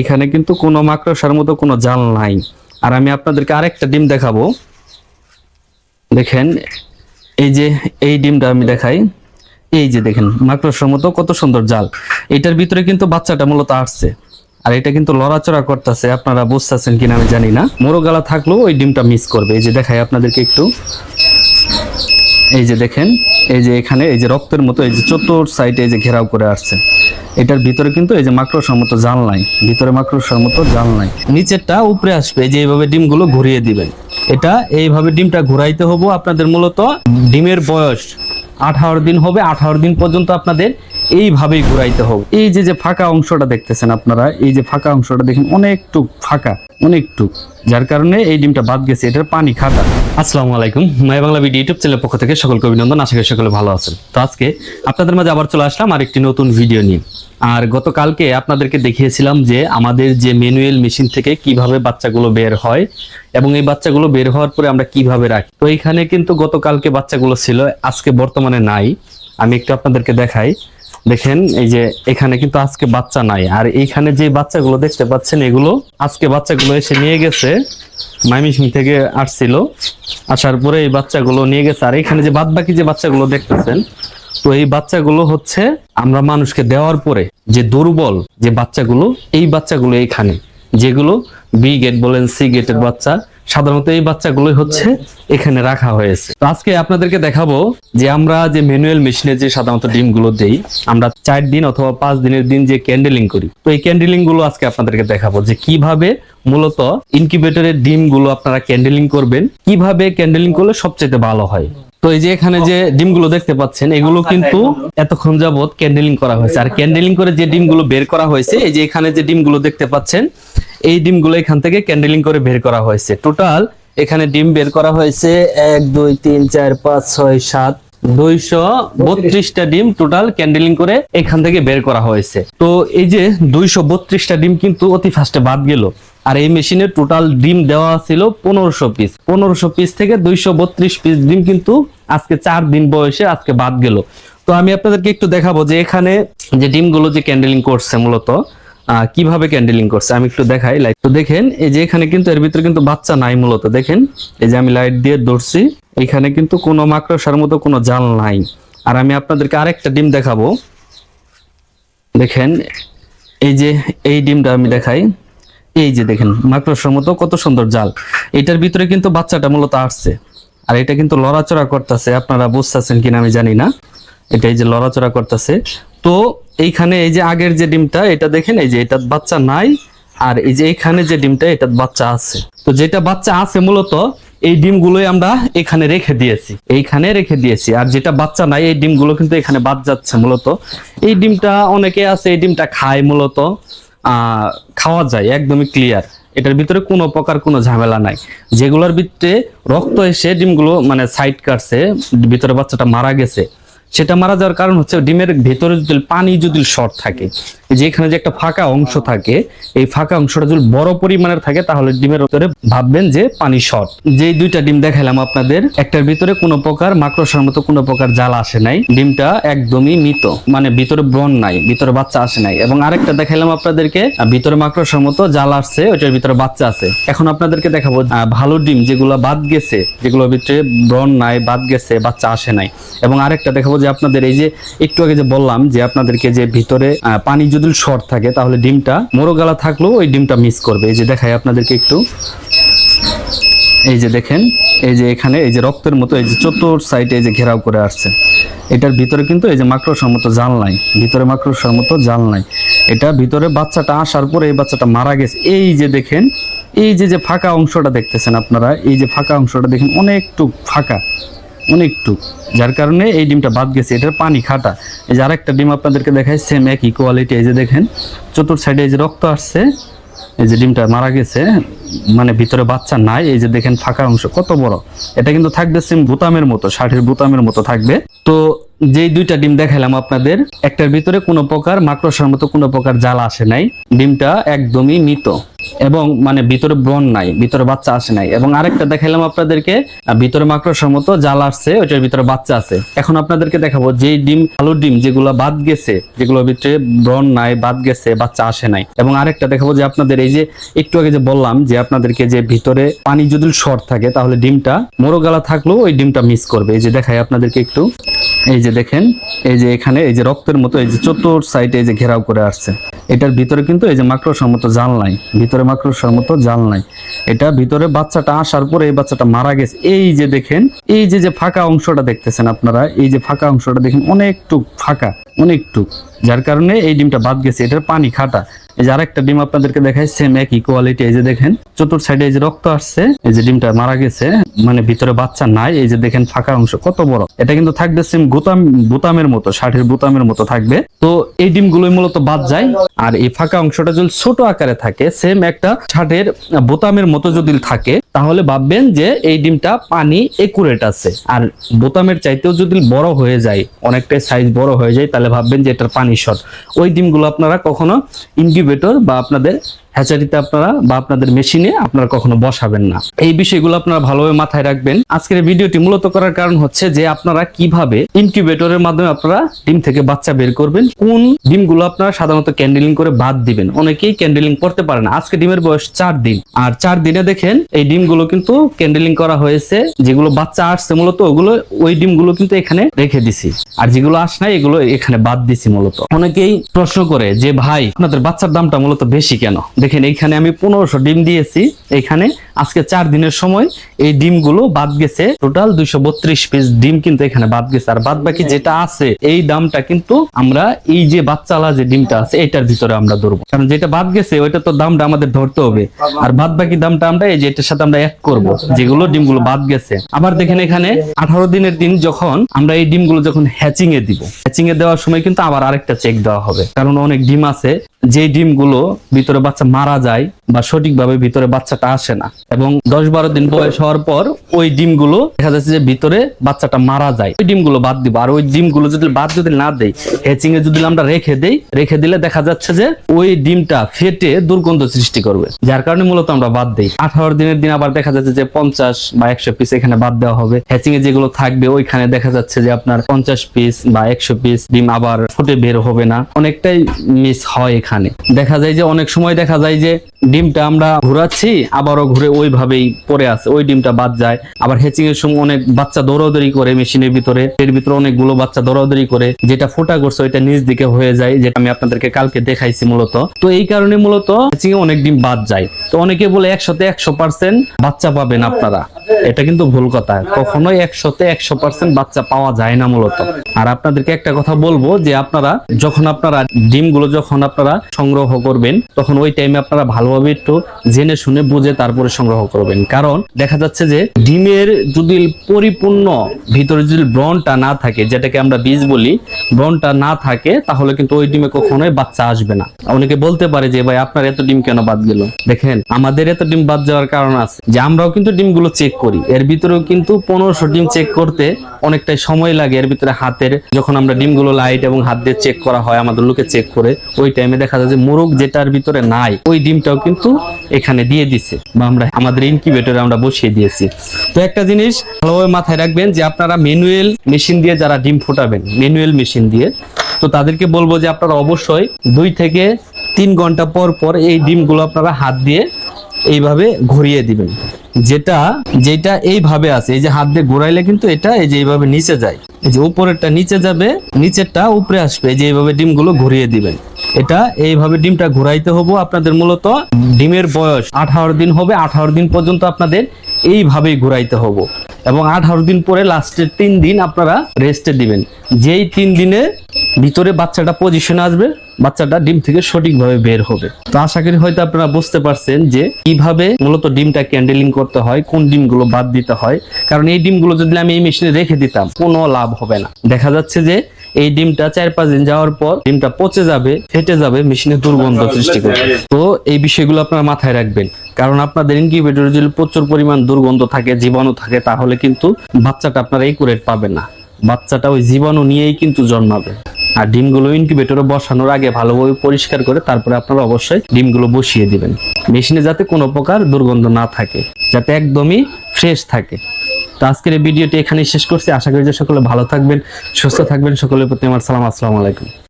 এখানে কিন্তু কোনো মাকড়সার মতো কোনো জাল নাই। আর আমি আপনাদেরকে আরেকটা ডিম দেখাবো। দেখেন, এই যে এই ডিমটা আমি দেখাই। এই যে দেখেন, মাকড়সার মতো কত সুন্দর জাল। এটার ভিতরে কিন্তু বাচ্চাটা মূলত আসছে। আর এটা কিন্তু লড়াচড়া করতেছে, আপনারা বুঝতেছেন কিনা আমি জানি না। মোরগালা থাকলেও ওই ডিমটা মিস করবে। এই যে দেখাই আপনাদেরকে একটু। এই যে দেখেন, এই যে এখানে, এই যে রক্তের মতো, এই যে চতুর সাইডে এই যে ঘেরাও করে আসছে। এটার ভিতরে কিন্তু এই যে মাকড়সার মতো জাল নাই, ভিতরে মাকড়সার মতো জাল নাই। নিচেরটা উপরে আসবে যে এইভাবে ডিমগুলো ঘুরিয়ে দিবেন। এটা এইভাবে ডিমটা ঘুরাইতে হব আপনাদের মূলত ডিমের বয়স। আঠারো দিন হবে, আঠারো দিন পর্যন্ত আপনাদের এইভাবেই ঘুরাইতে হবে। এই যে যে ফাঁকা অংশটা দেখতেছেন আপনারা, এই যে ফাঁকা অংশটা দেখেন, অনেকটুক ফাঁকা, অনেকটুক। যার কারণে এই ডিমটা বাদ গেছে, এটার পানি খাটা আসসালামু আলাইকুম। মাই বাংলা ভিডিও ইউটিউব চ্যানেলের পক্ষ থেকে সকলকে অভিনন্দন। আশা করি সকলে ভালো আছেন। তো আজকে আপনাদের মাঝে আবার চলে আসলাম আর একটি নতুন ভিডিও নিয়ে। আর গতকালকে আপনাদেরকে দেখিয়েছিলাম যে আমাদের যে ম্যানুয়াল মেশিন থেকে কীভাবে বাচ্চাগুলো বের হয় এবং এই বাচ্চাগুলো বের হওয়ার পরে আমরা কীভাবে রাখি। তো এইখানে কিন্তু গতকালকে বাচ্চাগুলো ছিল, আজকে বর্তমানে নাই। আমি একটু আপনাদেরকে দেখাই। দেখেন, এই যে এখানে কিন্তু আজকে বাচ্চা নাই। আর এইখানে যে বাচ্চাগুলো দেখতে পাচ্ছেন, এগুলো আজকে বাচ্চাগুলো এসে নিয়ে গেছে, মাইমিসিং থেকে আসছিল। আসার পরে এই বাচ্চাগুলো নিয়ে গেছে। আর এখানে যে বাদ বাকি যে বাচ্চাগুলো দেখতেছেন, তো এই বাচ্চাগুলো হচ্ছে আমরা মানুষকে দেওয়ার পরে যে দুর্বল যে বাচ্চাগুলো, এই বাচ্চাগুলো এইখানে যেগুলো বি গেট বলেন সি গেটের বাচ্চা। সাধারণত এই বাচ্চাগুলোই হচ্ছে এখানে রাখা হয়েছে। তো আজকে আপনাদেরকে দেখাবো যে আমরা যে ম্যানুয়াল মেশিনে যে সাধারণত ডিমগুলো দেই আমরা চার দিন অথবা পাঁচ দিনের দিন যে ক্যান্ডেলিং করি তো এই ক্যান্ডেলিংগুলো আজকে আপনাদেরকে দেখাবো যে কীভাবে মূলত ইনকিউবেটরের ডিমগুলো আপনারা ক্যান্ডেলিং করবেন কীভাবে ক্যান্ডেলিং করলে সবচেয়ে ভালো হয়। তো এই যে এখানে যে ডিমগুলো দেখতে পাচ্ছেন এগুলো কিন্তু এতক্ষণ যাবত ক্যান্ডেলিং করা হয়েছে। আর ক্যান্ডেলিং করে যে ডিমগুলো বের করা হয়েছে এই যে এখানে যে ডিমগুলো দেখতে পাচ্ছেন এই ডিমগুলো এখান থেকে ক্যান্ডেলিং করে বের করা হয়েছে। টোটাল এখানে ডিম বের করা হয়েছে এক, দুই, তিন, চার, পাঁচ, ছয়, সাত, দুইশো বত্রিশটা ডিম টোটাল ক্যান্ডেলিং করে এখান থেকে বের করা হয়েছে। তো এই যে দুইশো বত্রিশটা ডিম কিন্তু অতি ফার্স্টে বাদ গেল। আর এই মেশিনে টোটাল ডিম দেওয়া ছিল পনেরোশো পিস পনেরোশো পিস থেকে দুইশো বত্রিশ পিস ডিম কিন্তু আজকে চার দিন বয়সে আজকে বাদ গেল। তো আমি আপনাদেরকে একটু দেখাবো যে এখানে যে ডিমগুলো যে ক্যান্ডেলিং করছে মূলত কীভাবে ক্যান্ডেলিং করছে? আমি একটু দেখাই লাইট তো দেখেন, এই যে এখানে কিন্তু এর ভিতরে কিন্তু বাচ্চা নাই মূলত। দেখেন, এই যে আমি লাইট দিয়ে ধরছি, এখানে কিন্তু কোনো মাকড়সার মতো কোনো জাল নাই। আর আমি আপনাদেরকে আরেকটা ডিম দেখাবো। দেখেন, এই যে এই ডিমটা আমি দেখাই। এই যে দেখেন, মাকড়সার মতো কত সুন্দর জাল। এটার ভিতরে কিন্তু বাচ্চাটা মূলত আসছে। আর এটা কিন্তু লড়াচড়া করতেছে, আপনারা বুঝতেছেন কিনা আমি জানি না। এটা এই যে লড়াচড়া করতেছে। তো এইখানে এই যে আগের যে ডিমটা, এটা দেখেন, এই যে এটা বাচ্চা নাই, আর এই যে এখানে যে ডিমটা এটা বাচ্চা আছে। তো যেটা বাচ্চা আছে মূলত, এই ডিমগুলোই আমরা এখানে রেখে দিয়েছি। এইখানে রেখে দিয়েছি, আর যেটা বাচ্চা নাই, এই ডিমগুলো কিন্তু এখানে বাদ যাচ্ছে মূলত। এই ডিমটা, অনেকে আছে, এই ডিমটা খায় মূলত খাওয়া যায়, একদমই ক্লিয়ার এটার ভিতরে কোনো প্রকার কোনো ঝামেলা নাই। যেগুলোর ভিতরে রক্ত এসে ডিমগুলো মানে সাইড কাটছে, ভিতরে বাচ্চাটা মারা গেছে সেটা মারা যাওয়ার কারণ হচ্ছে ডিমের ভেতরে যদি পানি যদি শর্ট থাকে যে এখানে যে একটা ফাঁকা অংশ থাকে, এই ফাঁকা অংশটা যদি বড় পরিমাণের থাকে, তাহলে ডিমের ভিতরে ভাববেন যে পানি শর্ট। যেই দুইটা ডিম দেখালাম আপনাদের, একটার ভিতরে কোনো প্রকার মাকড়সার মতো কোনো প্রকার জাল আসে নাই, ডিমটা একদমই মৃত মানে ভিতরে ব্রণ নাই, ভিতরে বাচ্চা আসে নাই। এবং আরেকটা দেখালাম আপনাদেরকে ভিতরে মাকড়সার মতো জাল আসছে, ওইটার ভিতরে বাচ্চা আছে। এখন আপনাদেরকে দেখাবো ভালো ডিম যেগুলো বাদ গেছে, যেগুলোর ভিতরে ব্রণ নাই, বাদ গেছে, বাচ্চা আসে নাই। এবং আরেকটা দেখাবো যে আপনাদের এই যে একটু আগে যে বললাম যে আপনাদেরকে যে ভিতরে পানি যদি শর্ট থাকে তাহলে ডিমটা মোরগালা থাকলেও ওই ডিমটা মিস করবে এই যে দেখাই আপনাদেরকে একটু এই যে দেখেন এই যে এখানে এই যে রক্তের মতো এই যে চতুর সাইডে এই যে ঘেরাও করে আসছে এটার ভিতরে কিন্তু এই যে মাকড়সার মতো জাল নাই ভিতরে মাকড়সার মতো জাল নাই এটা ভিতরে বাচ্চাটা আসার পরে এই বাচ্চাটা মারা গেছে এই যে দেখেন এই যে যে ফাঁকা অংশটা দেখতেছেন আপনারা এই যে ফাঁকা অংশটা দেখেন অনেকটু ফাঁকা অনেকটুক। যার কারণে এই ডিমটা বাদ গেছে। এটার পানি খাটা। এই যে আরেকটা ডিম আপনাদেরকে দেখায় সেম একই কোয়ালিটি এই যে দেখেন চতুর সাইডে এই যে রক্ত আসছে, এই যে ডিমটা মারা গেছে মানে ভিতরে বাচ্চা নাই, এই যে দেখেন ফাঁকা অংশ, কত বড়। এটা কিন্তু থাকবে সেম বুতামের মতো, ষাটের বুতামের মতো থাকবে। তো যেই দুইটা ডিম দেখালাম আপনাদের, একটার ভিতরে কোনো প্রকার মাকড়সার মতো কোনো প্রকার জাল আসে নাই। ডিমটা একদমই মৃত। এবং মানে ভিতরে ব্রণ নাই, ভিতরে বাচ্চা আসে নাই। এবং আরেকটা দেখাইলাম আপনাদেরকে ভিতরে মাকড়সার মতো জাল আসছে, ওইটার ভিতরে বাচ্চা আছে। এখন আপনাদেরকে দেখাবো যে ডিম, আলুর ডিম যেগুলো বাদ গেছে, যেগুলোর ভিতরে ব্রণ নাই, বাদ গেছে, বাচ্চা আসে নাই। এবং আরেকটা দেখাবো যে আপনাদের এই যে, একটু আগে যে বললাম যে আপনাদেরকে যে ভিতরে পানি যদি শর্ট থাকে, তাহলে ডিমটা মোরগালা থাকলেও ওই ডিমটা মিস করবে। এই যে দেখাই আপনাদেরকে একটু। এই যে দেখেন, এই যে এখানে, এই যে রক্তের মতো, এই যে চতুর সাইডে এই যে ঘেরাও করে আসছে। এটার ভিতরে কিন্তু এই যে মাকড়সার মতো জাল নাই, ভিতরে মাকড়সার মতো জাল নাই। এটা ভিতরে বাচ্চাটা আসার পরে এই বাচ্চাটা মারা গেছে। এই যে দেখেন, এই যে যে ফাঁকা অংশটা দেখতেছেন আপনারা, এই যে ফাঁকা অংশটা দেখেন অনেকটুক ফাঁকা, অনেকটুক। যার কারণে এই ডিমটা বাদ গেছে, এটার পানি খাটা। এই যে ডিম আপনাদেরকে দেখাই সেম একই কোয়ালিটি এই যে দেখেন, চতুর সাইডে এই যে রক্ত আসছে, এই যে ডিমটা মারা গেছে মানে ভিতরে বাচ্চা নাই, এই যে দেখেন ফাঁকা অংশ, কত বড়। এটা কিন্তু থাকবে সেম বোতাম বোতামের মতো, ষাটের বোতামের মতো থাকবে। তো এই ডিমগুলোই মূলত বাদ যায়, আর এই ফাঁকা অংশটা যদি ছোট আকারে থাকে সেম একটা ষাটের বোতামের মতো যদি থাকে, তাহলে ভাববেন যে এই ডিমটা পানি একুরেট আছে। আর বোতামের চাইতেও যদি বড় হয়ে যায়, অনেকটাই সাইজ বড় হয়ে যায়, তাহলে ভাববেন যে এটার পানি শর্ট ওই ডিমগুলো আপনারা কখনো ইনকিউবেটর বা আপনাদের হ্যাচারিতে আপনারা বা আপনাদের মেশিনে আপনারা কখনো বসাবেন না। এই বিষয়গুলো আপনারা ভালোভাবে মাথায় রাখবেন। আজকের ভিডিওটি মূলত করার কারণ হচ্ছে যে আপনারা কীভাবে ইনকিউবেটরের মাধ্যমে আপনারা ডিম থেকে বাচ্চা বের করবেন, কোন ডিমগুলো আপনারা সাধারণত ক্যান্ডেলিং করে বাদ দিবেন। অনেকেই ক্যান্ডেলিং করতে পারে না। আজকে ডিমের বয়স চার দিন। আর চার দিনে দেখেন, এই ডিমগুলো কিন্তু ক্যান্ডেলিং করা হয়েছে। যেগুলো বাচ্চা আসছে মূলত, ওগুলো ওই ডিমগুলো কিন্তু এখানে রেখে দিছি। আর যেগুলো আস নাই, এগুলো এখানে বাদ দিছি মূলত। অনেকেই প্রশ্ন করে যে, ভাই, আপনাদের বাচ্চার দামটা মূলত বেশি কেন? দেখেন এইখানে আমি পনেরোশো ডিম দিয়েছি। এইখানে আজকে চার দিনের সময় এই ডিমগুলো বাদ গেছে। টোটাল দুইশো বত্রিশ পিস ডিম কিন্তু এখানে বাদ গেছে। আর বাদ বাকি যেটা আছে এই দামটা কিন্তু আমরা এই যে বাচ্চালা যে ডিমটা আছে এটার ভিতরে আমরা ধরবো। কারণ যেটা বাদ গেছে ওইটা তো দামটা আমাদের ধরতে হবে। আর বাদ বাকি দামটা আমরা এই যে এটার সাথে আমরা এক করব যেগুলো ডিমগুলো বাদ গেছে। আবার দেখেন এখানে আঠারো দিনের দিন যখন আমরা এই ডিমগুলো যখন হ্যাচিং এ দিব হ্যাচিং এ দেওয়ার সময় কিন্তু আবার আরেকটা চেক দেওয়া হবে। কারণ অনেক ডিম আছে যে ডিমগুলো ভিতরে বাচ্চা মারা যায় বা সঠিকভাবে ভিতরে বাচ্চাটা আসে না। এবং দশ বারো দিন বয়স হওয়ার পর ওই ডিমগুলো দেখা যাচ্ছে যে ভিতরে বাচ্চাটা মারা যায়। ওই ডিমগুলো বাদ দিব। আর ওই ডিমগুলো যদি বাদ যদি না দেই হ্যাচিং এ যদি আমরা রেখে দেই, রেখে দিলে দেখা যাচ্ছে যে ওই ডিমটা ফেটে দুর্গন্ধ সৃষ্টি করবে। যার কারণে মূলত আমরা বাদ দিই। আঠারো দিনের দিন আবার দেখা যাচ্ছে যে পঞ্চাশ বা একশো পিস এখানে বাদ দেওয়া হবে। হ্যাচিং এ যেগুলো থাকবে, ওইখানে দেখা যাচ্ছে যে আপনার পঞ্চাশ পিস বা একশো পিস ডিম আবার ফুটে বের হবে না। অনেকটাই মিস হয় এখানে। দেখা যায় যে অনেক সময় দেখা যায় যে ডিমটা আমরা ঘুরাচ্ছি, আবারও ঘুরে ওইভাবেই পড়ে আছে। ওই ডিমটা বাদ যায়। আবার হেচিং এর সময় অনেক বাচ্চা দৌড়াদৌড়ি করে মেশিনের ভিতরে। এর ভিতরে অনেকগুলো বাচ্চা দৌড়াদৌড়ি করে। যেটা ফোটা করছে, ওইটা নিচ দিকে হয়ে যায়, যেটা আমি আপনাদেরকে কালকে দেখাইছি মূলত। তো এই কারণে মূলত হেচিং এ অনেক ডিম বাদ যায়। তো অনেকে বলে একশোতে একশো পার্সেন্ট বাচ্চা পাবেন আপনারা। এটা কিন্তু ভুল কথা। কখনোই একশোতে একশো পার্সেন্ট বাচ্চা পাওয়া যায় না মূলত। আর আপনাদেরকে একটা কথা বলব যে আপনারা যখন আপনারা ডিমগুলো যখন আপনারা সংগ্রহ করবেন, তখন ওই টাইমে আপনারা ভালোভাবে একটু জেনে শুনে বুঝে তারপরে সংগ্রহ করবেন। কারণ দেখা যাচ্ছে যে ডিমের যদি পরিপূর্ণ ভিতরে যদি ব্রনটা না থাকে, যেটাকে আমরা বীজ বলি ব্রনটা না থাকে, তাহলে কিন্তু ওই ডিমে কখনোই বাচ্চা আসবে না। অনেকে বলতে পারে যে, ভাই, আপনার এত ডিম কেন বাদ গেল? দেখেন, আমাদের এত ডিম বাদ যাওয়ার কারণ আছে যে, আমরাও কিন্তু ডিমগুলো চেক করি। এর ভিতরেও কিন্তু পনেরোশো ডিম চেক করতে অনেকটাই সময় লাগে। এর ভিতরে হাতের যখন আমরা ডিমগুলো লাইট এবং হাত দিয়ে চেক করা হয়, আমাদের লোকে চেক করে, ওই টাইমে দেখা যায় যে মোরগ যেটার ভিতরে নাই, ওই ডিমটাও কিন্তু এখানে দিয়ে দিছে বা আমরা আমাদের ইনকিউবেটরে আমরা বসিয়ে দিয়েছি। তো একটা জিনিস ভালোভাবে মাথায় রাখবেন যে আপনারা ম্যানুয়াল মেশিন দিয়ে যারা ডিম ফোটাবেন ম্যানুয়াল মেশিন দিয়ে, তো তাদেরকে বলব যে আপনারা অবশ্যই দুই থেকে তিন ঘণ্টা পর পর এই ডিমগুলো আপনারা হাত দিয়ে এইভাবে ঘুরিয়ে দিবেন। যেটা যেটা এইভাবে আছে, এই যে হাত দিয়ে ঘোরাইলে কিন্তু এটা এই যে এইভাবে নিচে যায়। এই যে উপরেরটা নিচে যাবে, নিচেরটা উপরে আসবে, এই যে এইভাবে ডিমগুলো ঘুরিয়ে দিবেন। এটা, এইভাবে ডিমটা ঘুরাইতে হব আপনাদের মূলত ডিমের বয়স আঠারো দিন হবে, আঠারো দিন পর্যন্ত আপনাদের এইভাবেই ঘুরাইতে হব। এবং আঠারো দিন পরে লাস্টের তিন দিন আপনারা রেস্টে দিবেন। যেই তিন দিনে ভিতরে বাচ্চাটা পজিশনে আসবে, বাচ্চাটা ডিম থেকে সঠিকভাবে বের হবে। তো আশা করি হয়তো আপনারা বুঝতে পারছেন যে কীভাবে মূলত ডিমটা ক্যান্ডেলিং করতে হয়, কোন ডিমগুলো বাদ দিতে হয়। কারণ এই ডিমগুলো যদি আমি এই মেশিনে রেখে দিতাম, কোনো লাভ হবে না। দেখা যাচ্ছে যে এই ডিমটা চার পাঁচ দিন যাওয়ার পর ডিমটা পচে যাবে, ফেটে যাবে মেশিনে দুর্গন্ধ সৃষ্টি করবে। তো এই বিষয়গুলো আপনারা মাথায় রাখবেন। কারণ আপনাদের ইনকিউবেটরে যদি প্রচুর পরিমাণ দুর্গন্ধ থাকে, জীবাণু থাকে, তাহলে কিন্তু বাচ্চাটা আপনারা একুরেট পাবেন না। বাচ্চাটা ওই জীবাণু নিয়েই কিন্তু জন্মাবে। আর ডিমগুলো ইনকিউবেটরে বসানোর আগে ভালোভাবে পরিষ্কার করে তারপরে আপনারা অবশ্যই ডিমগুলো বসিয়ে দিবেন। মেশিনে যাতে কোনো প্রকার দুর্গন্ধ না থাকে, যাতে একদমই ফ্রেশ থাকে। তো আজকের এই ভিডিওটি এখানেই শেষ করছি। আশা করি যে সকলে ভালো থাকবেন, সুস্থ থাকবেন। সকলের প্রতি আমার সালাম, আসসালামু আলাইকুম।